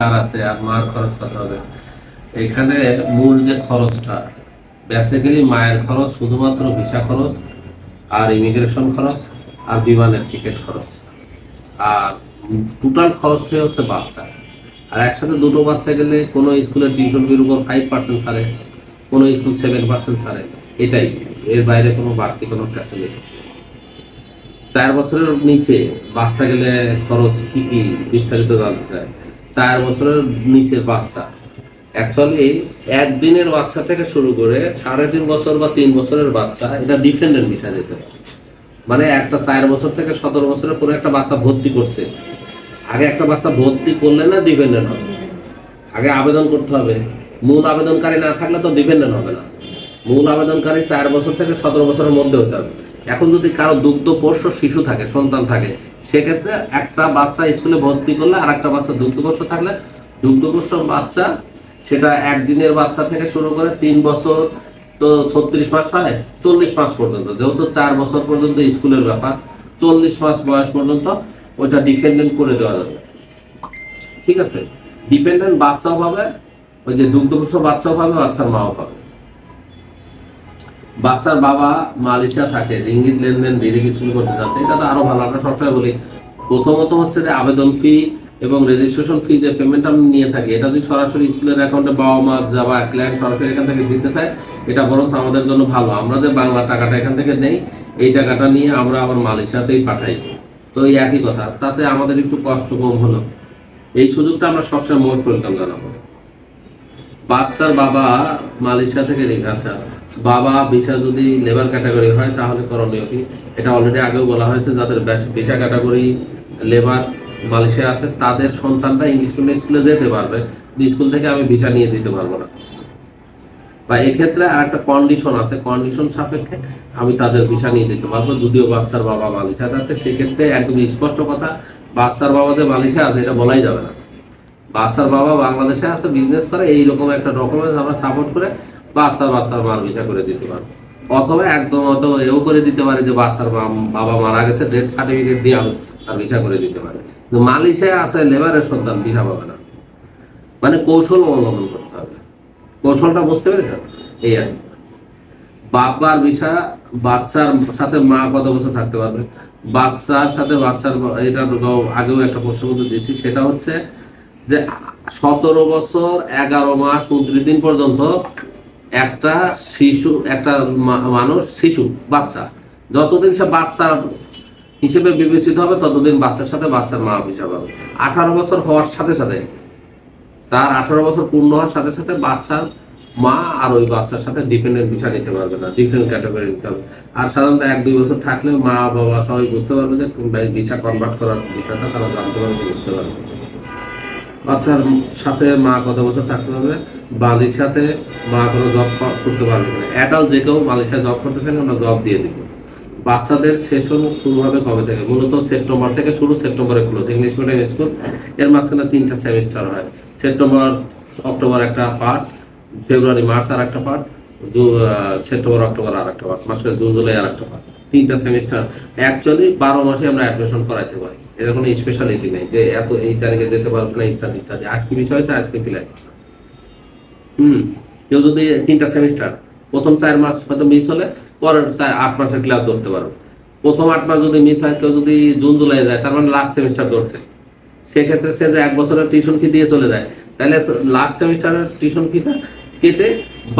আর আছে, আর মার খরচ কত হবে? এখানে মূল যে খরচটা বেসিক্যালি মায়ের খরচ, শুধুমাত্র ভিসা খরচ, আর ইমিগ্রেশন খরচ, আর বিমানের টিকিট খরচ। আর টোটাল খরচটাই হচ্ছে বাচ্চা। আর একসাথে দুটো বাচ্চা গেলে কোনো স্কুলের টিউশন ফির উপর ফাইভ পার্সেন্ট ছাড়ে, কোনো স্কুল সেভেন পার্সেন্ট ছাড়ে, এটাই। এর বাইরে কোনো বাড়তি কোনো ফ্যাসিলিটিস নেই। চার বছরের নিচে বাচ্চা গেলে খরচ কি কি বিস্তারিত জানতে চায় চার বছরের নিচের বাচ্চা। অ্যাকচুয়ালি একদিনের বাচ্চা থেকে শুরু করে সাড়ে তিন বছর বা তিন বছরের বাচ্চা, এটা ডিফেন্ডেন্ট বিষয় পারে। মানে একটা চার বছর থেকে সতেরো বছরের কোনো একটা বাচ্চা ভর্তি করছে। আগে একটা বাচ্চা ভর্তি করলে না ডিপেন্ডেন্ট হবে। আগে আবেদন করতে হবে। মূল আবেদনকারী না থাকলে তো ডিপেন্ডেন্ট হবে না। মূল আবেদনকারী চার বছর থেকে সতেরো বছরের মধ্যে হতে হবে। এখন যদি কারও দুগ্ধ পোষ্য শিশু থাকে, সন্তান থাকে, সেক্ষেত্রে একটা বাচ্চা স্কুলে ভর্তি করলে আর একটা বাচ্চা দুগ্ধপোষ্য থাকলে দুগ্ধপোষ্য বাচ্চা সেটা একদিনের বাচ্চা থেকে শুরু করে তিন বছর তো ছত্রিশ মাস হয় চল্লিশ মাস পর্যন্ত। যেহেতু চার বছর পর্যন্ত স্কুলের ব্যাপার, চল্লিশ মাস বয়স পর্যন্ত ওইটা ডিপেন্ডেন্ট করে দেওয়া যাবে। ঠিক আছে? ডিপেন্ডেন্ট বাচ্চাও পাবে, ওই যে দুগ্ধপোষ্য বাচ্চাও পাবে, বাচ্চার মাও পাবে। বাচ্চার বাবা মালয়েশিয়া থাকে রিঙ্গিত লেনদেন বিদেশি স্কুল করতে যাচ্ছে, এটা তো আরও ভালো। আমরা সবসময় বলি, প্রথমত হচ্ছে যে আবেদন ফি এবং রেজিস্ট্রেশন ফি যে পেমেন্ট আমি নিয়ে থাকি, এটা যদি সরাসরি স্কুলের অ্যাকাউন্টে বাবা মা যাবা ক্লায়েন্ট সরাসরি এখান থেকে দিতে চায়, এটা বরং আমাদের জন্য ভালো। আমরা যে বাংলা টাকাটা এখান থেকে নেই, এই টাকাটা নিয়ে আমরা আবার মালয়েশিয়াতেই পাঠাই। তো এই একই কথা, তাতে আমাদের একটু কষ্ট কম হলো। এই সুযোগটা আমরা সবসময় মোস্ট ওয়েলকাম জানাব। বাচ্চার বাবা মালয়েশিয়া থেকে আচ্ছা বাবা ভিসা যদি লেবার ক্যাটাগরি হয়, তাহলে করণীয় কি? এটা অলরেডি আগেও বলা হয়েছে, যাদের ভিসা ক্যাটাগরি লেবার মালয়েশিয়া আছে, তাদের সন্তানরা ইংলিশ মিডিয়াম স্কুলে যেতে পারবে। স্কুল থেকে আমি ভিসা নিয়ে দিতে পারব না। বা এক্ষেত্রে আর একটা কন্ডিশন আছে। কন্ডিশন সাপেক্ষে আমি তাদের ভিসা নিয়ে দিতে পারব, যদিও বাচ্চার বাবা মালয়েশিয়াতে আছে। সেক্ষেত্রে একদম স্পষ্ট কথা বাচ্চার বাবা যে মালয়েশিয়া আছে, এটা বলাই যাবে না। বাচ্চার বাবা বাংলাদেশে আছে বিজনেস করে, এইরকম একটা ডকুমেন্ট আমরা সাপোর্ট করে বাচ্চার বাচ্চার মার ভিসা করে দিতে পারব। অথবা একদম অত এও করে দিতে পারে যে বাচ্চার বাবা মারা গেছে ডেথ সার্টিফিকেট দিয়ে তার ভিসা করে দিতে পারে। কিন্তু মালয়েশিয়ায় আছে লেবারের সন্তান ভিসা পাবে না। মানে কৌশল অবলম্বন করতে হবে। কৌশলটা বুঝতে পেরেছেন এই আর। বাবার বিষা বাচ্চার সাথে মা কত বছর থাকতে পারবে? বাচ্চার সাথে বাচ্চার এটা আগেও একটা প্রশ্ন দিয়েছি, সেটা হচ্ছে যে সতেরো বছর, এগারো মাস, উনত্রিশ দিন পর্যন্ত একটা শিশু, একটা মানুষ শিশু, বাচ্চা। যতদিন সে বাচ্চা হিসেবে বিবেচিত হবে, ততদিন বাচ্চার সাথে বাচ্চার মা হিসাবে হবে। আঠারো বছর হওয়ার সাথে সাথে, তার আঠারো বছর পূর্ণ হওয়ার সাথে সাথে বাচ্চার মা আর ওই বাচ্চার সাথে ডিপেন্ডেন্ট ভিসা নিতে পারবে না ডিফারেন্ট ক্যাটাগরি নিতে হবে। আর সাধারণত এক দুই বছর থাকলে মা, বাবা সবাই বুঝতে পারবে যে ভিসা কনভার্ট করার বিষয়টা তারা জানতে পারবে বুঝতে পারবে। বাচ্চার সাথে মা কত বছর থাকতে হবে? বালির সাথে মা কোনো জব করতে পারবে না অ্যাডাল্ট যে কেউ মালয়েশিয়া জব করতে চাইলে আমরা জব দিয়ে দিব। বাচ্চাদের সেশন শুরু হবে কবে থেকে? মূলত সেপ্টেম্বর থেকে শুরু, সেপ্টেম্বরে ক্লোজ ইংলিশ মিডিয়াম স্কুলের মাঝখানে তিনটা সেমিস্টার হয়। সেপ্টেম্বর, অক্টোবর একটা পার্ট ফেব্রুয়ারি, মার্চ আর একটা পার্ট সেপ্টেম্বর, অক্টোবর আর একটা পার্ট মাসে জুন, জুলাই আর একটা পার্ট তিনটা সেমিস্টার অ্যাকচুয়ালি বারো মাসে আমরা অ্যাডমিশন করাইতে পারি। এর কোনো স্পেশালিটি নেই যে এত এই তারিখে যেতে পারবে না, ইত্যাদি ইত্যাদি। আজকে বিষয় হয়েছে, আজকে ফিলাই হুম, কেউ যদি তিনটা সেমিস্টার প্রথম চার মাস হয়তো মিস হলে পরের চার, আট মাসের ক্লাস ধরতে পারো প্রথম আট মাস যদি মিস হয়, কেউ যদি জুন, জুলাই যায়, তার মানে লাস্ট সেমিস্টার ধরছে। সেক্ষেত্রে সে যে এক বছরের টিউশন ফি দিয়ে চলে যায়। তাহলে লাস্ট সেমিস্টারের টিউশন ফিটা কেটে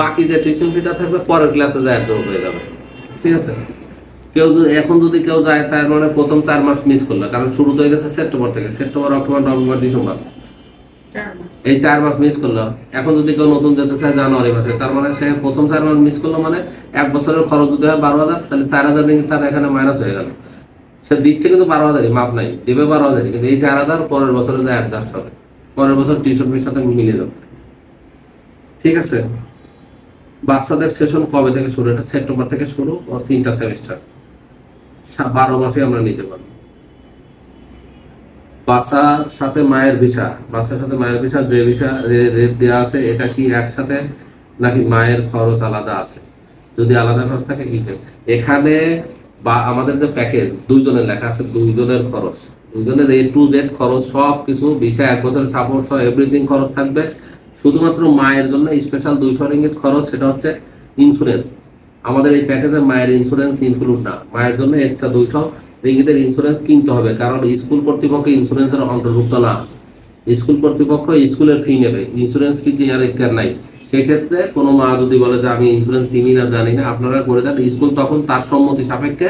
বাকি যে টিউশন ফিটা থাকবে, পরের ক্লাসে যায় হয়ে যাবে। ঠিক আছে? কেউ এখন যদি কেউ যায় তার মানে প্রথম চার মাস মিস করল। কারণ শুরু হয়ে গেছে সেপ্টেম্বর থেকে। সেপ্টেম্বর অক্টোবর নভেম্বর ডিসেম্বর এই চার মাস মিস করল। এখন যদি কেউ নতুন যেতে চায় জানুয়ারি মাসে। তার মানে সে প্রথম চার মাস মিস করল মানে এক বছরের খরচ যদি হয় বারো হাজার তাহলে চার হাজার রিঙ্গিত তার এখানে মাইনাস হয়ে গেল। সে দিচ্ছে কিন্তু বারো হাজারই মাপ নাই। দেবে বারো হাজারই। কিন্তু এই চার হাজার পরের বছরে যায় অ্যাডজাস্ট হবে। পরের বছর টিউশন ফির সাথে মিলে যাবে ঠিক আছে? বাচ্চাদের সেশন কবে থেকে শুরু? এটা সেপ্টেম্বর থেকে শুরু ও তিনটা সেমিস্টার বারো মাসে আমরা নিতে পারব। বাচ্চার সাথে মায়ের ভিসা বাচ্চার সাথে মায়ের ভিসা, যে ভিসা রেট দেওয়া আছে, এটা কি একসাথে নাকি মায়ের খরচ আলাদা আছে? যদি আলাদা খরচ থাকে, কি এখানে বা, আমাদের যে প্যাকেজ দুইজনের লেখা আছে দুইজনের খরচ। দুজনের এ টু জেড খরচ সব কিছু বিষয় এক বছরের সাপোর্ট সহ এভরিথিং খরচ থাকবে। শুধুমাত্র মায়ের জন্য স্পেশাল দুইশো রিঙ্গিত খরচ, সেটা হচ্ছে ইন্স্যুরেন্স আমাদের এই প্যাকেজে মায়ের ইন্স্যুরেন্স ইনক্লুড না। মায়ের জন্য এক্সট্রা দুইশো রিঙ্গিতের ইন্স্যুরেন্স কিনতে হবে, কারণ স্কুল কর্তৃপক্ষ ইন্স্যুরেন্সের অন্তর্ভুক্ত না। স্কুল কর্তৃপক্ষ স্কুলের ফি নেবে। ইন্স্যুরেন্স ফি দেওয়ার এখতিয়ার নাই। সেক্ষেত্রে কোনো মা যদি বলে যে, আমি ইন্স্যুরেন্স চিনি না, জানি না, আপনারা করে দেন। স্কুল তখন তার সম্মতি সাপেক্ষে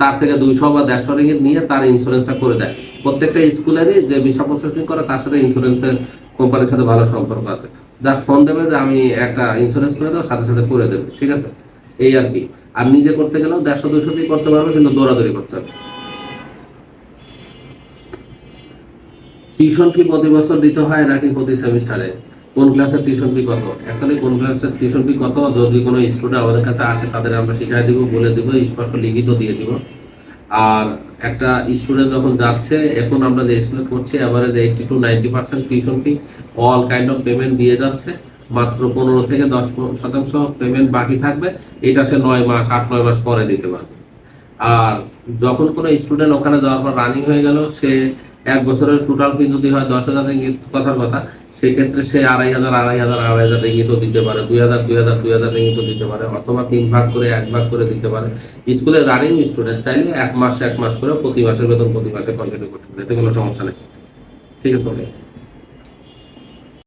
তার থেকে দুইশো বা দেড়শো রিঙ্গিত নিয়ে তার ইন্স্যুরেন্সটা করে দেয়। প্রত্যেকটা স্কুলেরই যে ভিসা প্রসেসিং করে, তার সাথে ইন্স্যুরেন্সের কোম্পানির সাথে ভালো সম্পর্ক আছে। যার ফোন দেবে যে, আমি একটা ইন্স্যুরেন্স করে দেবো, সাথে সাথে করে দেবে। ঠিক আছে? এই আর কি। আর নিজে করতে গেলেও দেড়শো দুশো দিয়ে করতে পারবে, কিন্তু দৌড়াদৌড়ি করতে হবে। টিউশন ফি প্রতি বছর দিতে হয় নাকি প্রতি সেমিস্টারে কোন ক্লাসের টিউশন ফি কত? অ্যাকচুয়ালি কোন ক্লাসের টিউশন ফি কত? যদি কোনো স্টুডেন্ট আমাদের কাছে আসে, তাদের আমরা শিখাই দিব, বলে দিব, স্পষ্ট লিখিত দিয়ে দিব। আর একটা স্টুডেন্ট যখন যাচ্ছে, এখন আমরা যে স্কুলে করছি average eighty to ninety percent tuition fee all kind of payment দিয়ে যাচ্ছে। মাত্র পনেরো থেকে দশ শতাংশ পেমেন্ট বাকি থাকবে। এটা সে নয় মাস, আট, নয় মাস পরে দিতে পারবে। আর যখন কোনো স্টুডেন্ট ওখানে যাওয়ার পর রানিং হয়ে গেল, সে এক বছরের টোটাল ফি যদি হয় দশ হাজার রিঙ্গিত কথার কথা, সেক্ষেত্রে সে আড়াই হাজার আড়াই হাজার আড়াই হাজার রিঙ্গিতও দিতে পারে, দুই হাজার দুই হাজার দুই হাজার রিঙ্গিতও দিতে পারে, অথবা তিন ভাগ করে, এক ভাগ করে দিতে পারে। স্কুলের রানিং স্টুডেন্ট চাইলে এক মাস এক মাস করে প্রতি মাসের বেতন প্রতি মাসে কন্টিনিউ করতে পারে। এতে কোনো সমস্যা নেই। ঠিক আছে